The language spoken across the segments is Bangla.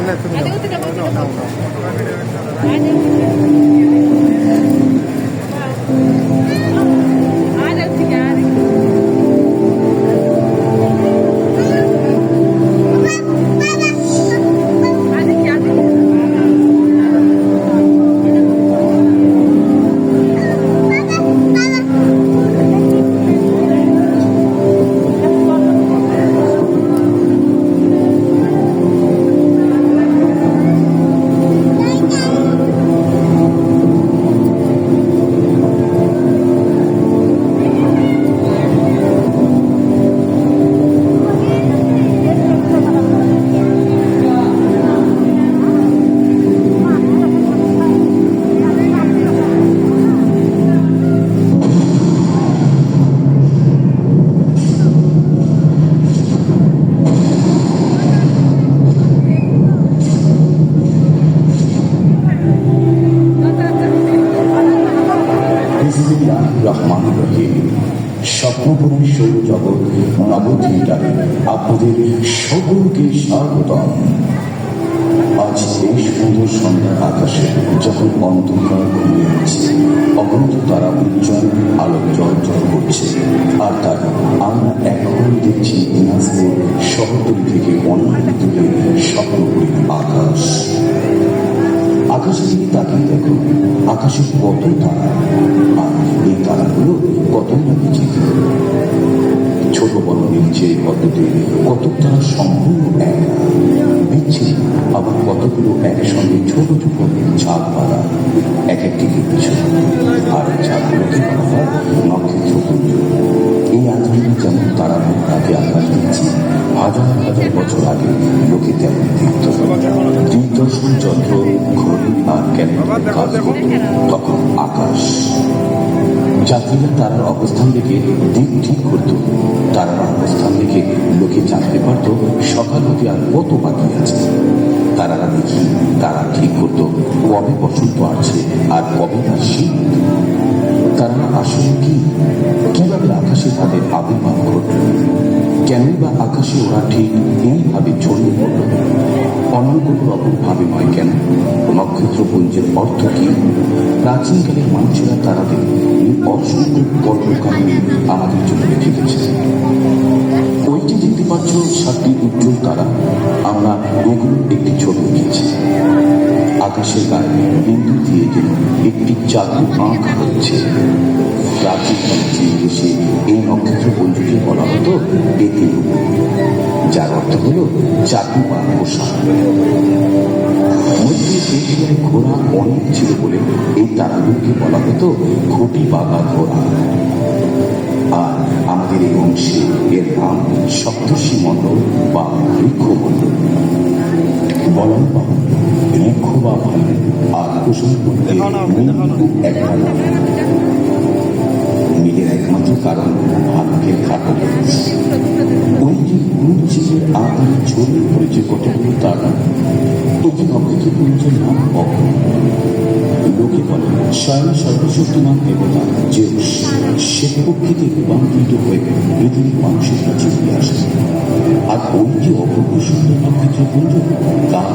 না আপনাদের সকলকে স্বাগতম। আজ এই সুন্দর সন্ধ্যার আকাশে, যখন অন্ধকার ঘুমিয়ে আছে অগন্ত তারা উজ্জ্বল আলো জল করছে। আর তার, আমরা এখন দেখছি দিনাজপুর শহরতলি থেকে অনেক দূরে স্বপ্নপুরীর আকাশ। আকাশে দিকে তাকিয়ে দেখো আকাশে কত তারা, আর এই তারাগুলো কত না বিচিত্র। ছোট বড় নিচে কততে কত তারা সম্পূর্ণ এক। বিচ্ছিন্ন আবার কতগুলো একসঙ্গে ছোট ছোট চাঁদ পাতা এক একটিকে পিছনে আর হয় নক্ষত্রপুঞ্জ এই আধুনিক যেমন তারা তাকে আকাশ দিচ্ছি হাজার হাজার বছর আগে লোকে তেমন দেখত। দূরদর্শন যন্ত্র, ঘড়ি আর করত। তখন আকাশ। যাত্রীরা তারার অবস্থান দেখে দিক ঠিক করত। তারার অবস্থান দেখে লোকে জানতে পারত সকাল হতে আর কত বাকি আছে। তারারা দেখি তারা ঠিক করত কবে বসন্ত আছে আর কবে তার শীত। তারা আসলে কি? কীভাবে আকাশে তাদের আবির্ভাব ঘটল? কেনই বা আকাশে ওরা ঠিক এইভাবে ছড়িয়ে পড়ল? অন্য কোনো? রকম ভাবে নয় কেন নক্ষত্রপুঞ্জের অর্থ কি? প্রাচীনকালের মানুষেরা তারাদের অসংখ্য কর্মকাণ্ডে আমাদের জন্য রেখে গেছে ওই যে দেখতে পাচ্ছ সাতটি উজ্জ্বল তারা আমরা এগুলোর একটি ছবি এঁকেছি আকাশের গায়ে বিন্দু দিয়ে যেন একটি চাঁদের আঁক হচ্ছে প্রাচীন এই নক্ষত্রপুঞ্জকে বলা হতো বেতে যার অর্থ হলো চাকরি বা পোশাক এশিয়ায় ঘোড়া অনেক ছিল বলে এই তারাগুলোকে বলা হতো ঘটি বাগা ঘোড়া। আর আমাদের এই অংশে এর নাম সপ্তর্ষি মণ্ডল বা বৃক্ষমণ্ডল বলন বাহন ঋক্ষ বা ভাই আর কুসুম একটা মিলের একমাত্র কারণ ভাগ্যের খাটো। কুঞ্চিতের আকারে ছড়িয়ে পড়েছে কতগুলো তারা অপেক্ষা নক্ষত্রপুঞ্জের নাম কখন লোকে বলে স্বয়ং সর্বশক্তিমান দেবতা যে সে প্রকৃতি রূপান্তরিত হয়ে পৃথিবীর মানুষের কাছে ফিরে আসে আর ওই যে অপূর্ব সুন্দর নক্ষত্রপুঞ্জ তার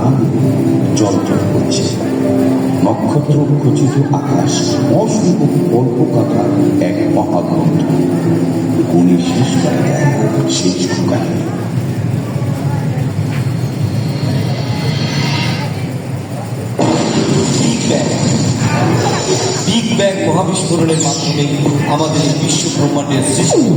পোকাটার দাঁড়াগুলো জল জল করছে নক্ষত্র খচিত আকাশ অসংখ্য অল্প কথা এক মহাগ্রন্থ গুণে শেষ করা যায় না সেই সংজ্ঞায় বিগ ব্যাং মহাবিস্ফোরণের মাধ্যমে আমাদের বিশ্ব ব্রহ্মাণ্ডের সৃষ্টি।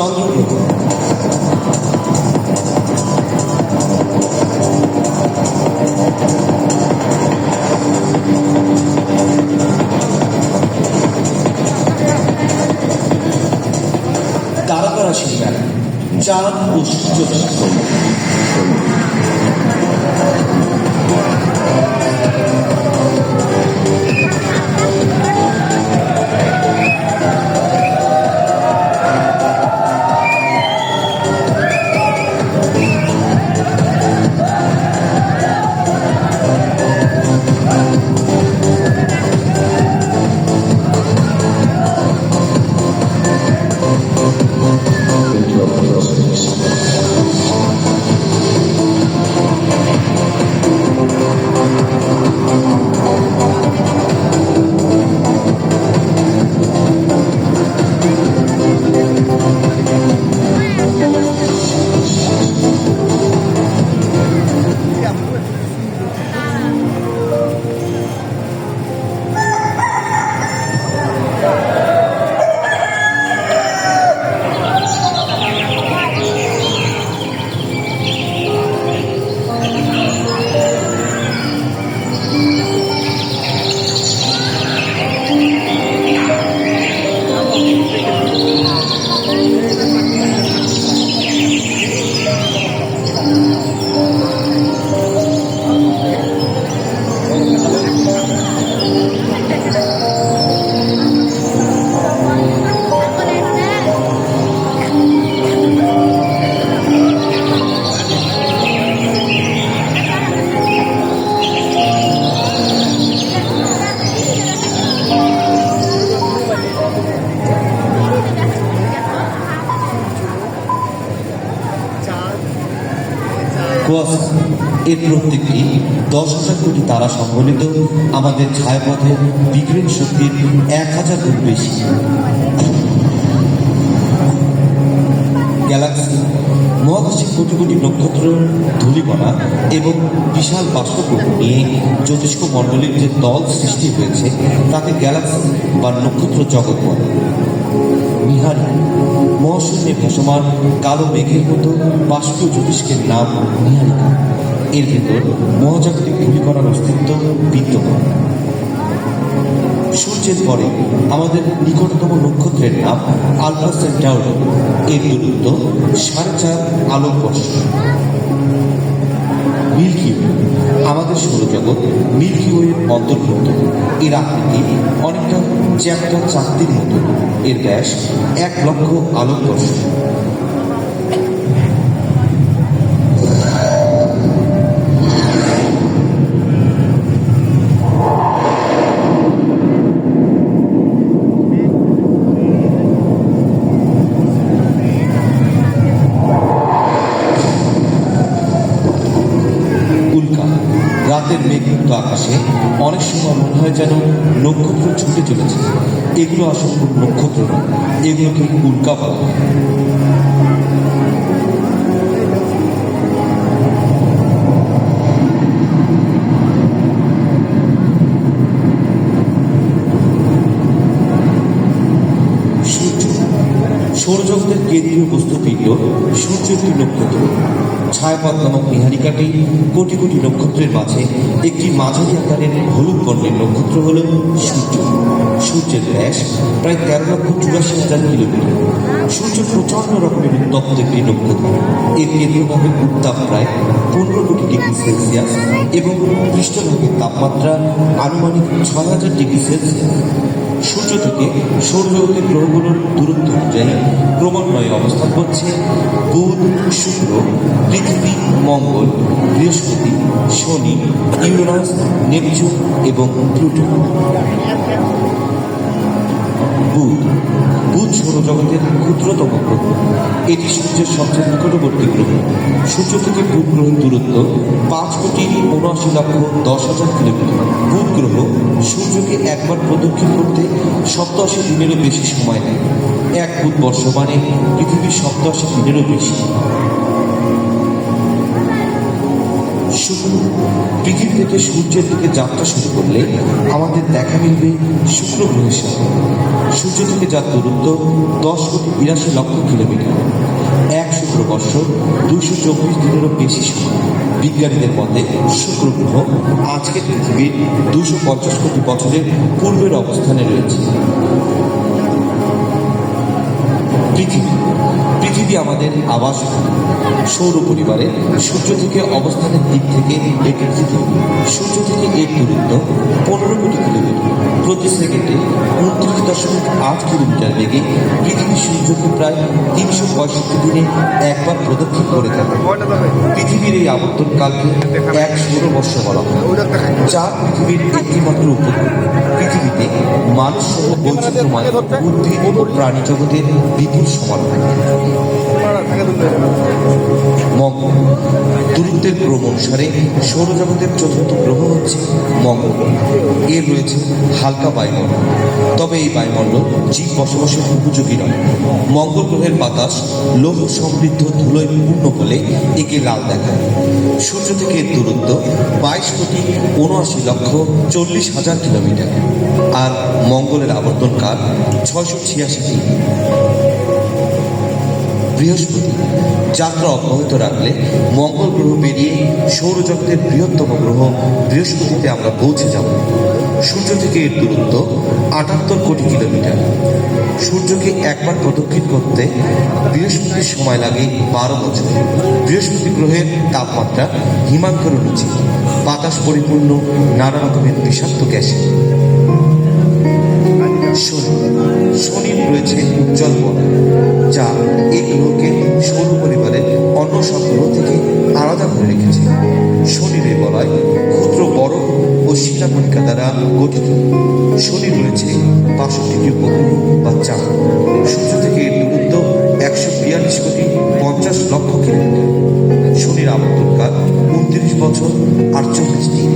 canlı yok. এর প্রত্যেকটি দশ হাজার কোটি তারা সম্বলিত আমাদের ছায়াপথে বিকিরণ শক্তির এক হাজার গুণ বেশি। গ্যালাক্সি, মহাকাশে কোটি কোটি নক্ষত্র, ধূলিকণা এবং বিশাল বাষ্পগ্রহ নিয়ে জ্যোতিষ্ক মণ্ডলীর যে দল সৃষ্টি হয়েছে তাকে গ্যালাক্সি বা নক্ষত্র জগৎ বলে। নিহারি মহাশূন্যে ভাসমান কালো মেঘের মতো বাষ্পীয় জ্যোতিষ্কের নাম নিহারিকা এর ভেতর মহাজাগতিক ধূলিকণার অস্তিত্ব বিদ্যমান। সূর্যের পরে আমাদের নিকটতম নক্ষত্রের নাম আলফা সেন্টাউরি এর দূরত্ব সাড়ে চার আলোকবর্ষ মিল্কি আমাদের সৌরজগৎ মিল্কি ওয়ের অন্তর্ভুক্ত। এর আকৃতি অনেকটা চ্যাপ্টা চাকতির মতো। এর ব্যাস এক লক্ষ আলোকবর্ষ আসলে কোনো নক্ষত্র এগুলোকে উল্কা বলা কেন্দ্রীয় বস্তুপিণ্ড সূর্য একটি নক্ষত্র। ছায়াপথ নামক নিহারিকাটি কোটি কোটি নক্ষত্রের মাঝে একটি মাঝারি আকারের হলুদ বর্ণের নক্ষত্র হল সূর্য। সূর্যের ব্যাস প্রায় তেরো লক্ষ চুরাশি হাজার কিলোমিটার। সূর্য প্রচণ্ড রকমের উত্তপ্ত একটি নক্ষত্র। এর কেন্দ্রভাগের উত্তাপ প্রায় পনেরো কোটি ডিগ্রি সেলসিয়াস এবং পৃষ্ঠভাগের তাপমাত্রা আনুমানিক ছয় হাজার ডিগ্রি সেলসিয়াস। সূর্য থেকে সৌরজগতের গ্রহগুলোর দূরত্ব অনুযায়ী ক্রমান্বয়ে অবস্থান করছে। বুধ, শুক্র, পৃথিবী, মঙ্গল, বৃহস্পতি, শনি, ইউরেনাস, নেপচুন এবং প্লুটো। বুধ বুধ সৌরজগতের ক্ষুদ্রতম গ্রহ। এটি সূর্যের সবচেয়ে নিকটবর্তী গ্রহ। সূর্য থেকে বুধ গ্রহের দূরত্ব পাঁচ কোটি উনআশি লক্ষ দশ হাজার কিলোমিটার। বুধ গ্রহ সূর্যকে একবার প্রদক্ষিণ করতে সপ্তাশি দিনেরও বেশি সময় নেয়। এক বুধ বর্ষ মানে পৃথিবীর সপ্তাশি দিনেরও বেশি। শুক্র পৃথিবী থেকে সূর্যের দিকে যাত্রা শুরু করলে আমাদের দেখা মিলবে শুক্র গ্রহের সাথে। সূর্য থেকে যার দূরত্ব দশ কোটি বিরাশি লক্ষ কিলোমিটার। এক শুক্রবর্ষ দুশো চব্বিশ দিনেরও বেশি সময়। বিজ্ঞানীদের মতে শুক্র গ্রহ আজকের পৃথিবীর দুশো পঞ্চাশ কোটি বছরের পূর্বের অবস্থানে রয়েছে। পৃথিবী। পৃথিবী আমাদের আবাস সৌর পরিবারে সূর্য থেকে অবস্থানের দিক থেকে পৃথিবী। সূর্য থেকে এর দূরত্ব পনেরো কোটি কিলোমিটার। প্রতি সেকেন্ডে দশমিক আট কিলোমিটার বেগে পৃথিবী সূর্যকে প্রায় তিনশো পঁয়ষট্টি দিনে একবার প্রদক্ষিণ করে থাকে। পৃথিবীর এই আবর্তনকালকে এক ষোলো বর্ষ বলা হয়, যা পৃথিবীর একটিমাত্র উপগ্রহ পৃথিবীতে মানুষ সহ বৈচিত্র্যময় উদ্ভিদ ও প্রাণী জগতের বিপুল মঙ্গল দূরত্বের ক্রম অনুসারে সৌরজগতের চতুর্থ গ্রহ হচ্ছে মঙ্গল। এর রয়েছে হালকা বায়ুমণ্ডল। তবে এই বায়ুমণ্ডল জীব বসবাসের উপযোগী নয়। মঙ্গল গ্রহের বাতাস লৌহ সমৃদ্ধ ধুলোয় পূর্ণ হলে একে লাল দেখায়। সূর্য থেকে এর দূরত্ব বাইশ কোটি উনআশি লক্ষ চল্লিশ হাজার কিলোমিটার। আর মঙ্গলের আবর্তনকাল ছয়শো ছিয়াশি দিন বৃহস্পতি। যাত্রা অব্যাহত রাখলে মঙ্গল গ্রহ পেরিয়ে সৌরজগতের বৃহত্তম গ্রহ বৃহস্পতিতে আমরা পৌঁছে যাব। সূর্য থেকে এর দূরত্ব আটাত্তর কোটি কিলোমিটার। সূর্যকে একবার প্রদক্ষিণ করতে বৃহস্পতির সময় লাগে বারো বছর। বৃহস্পতি গ্রহের তাপমাত্রা হিমাঙ্কর নিচে বাতাস পরিপূর্ণ, নানা রকমের বিষাক্ত গ্যাসে। শনি শনির রয়েছে উজ্জ্বল বলয় যা এই গ্রহকে সৌর পরিবারের অন্য সব গ্রহ থেকে আলাদা করে রেখেছে। শনির বলয় ক্ষুদ্র বরফ ও শিলাকণিকা দ্বারা গঠিত। শনি রয়েছে বাষট্টিটি উপগ্রহ বা চাঁদ সূর্য থেকে এর দূরত্ব একশো বিয়াল্লিশ কোটি পঞ্চাশ লক্ষ কিলোমিটার। শনির আবর্তনকাল উনত্রিশ বছর আটচল্লিশ দিন।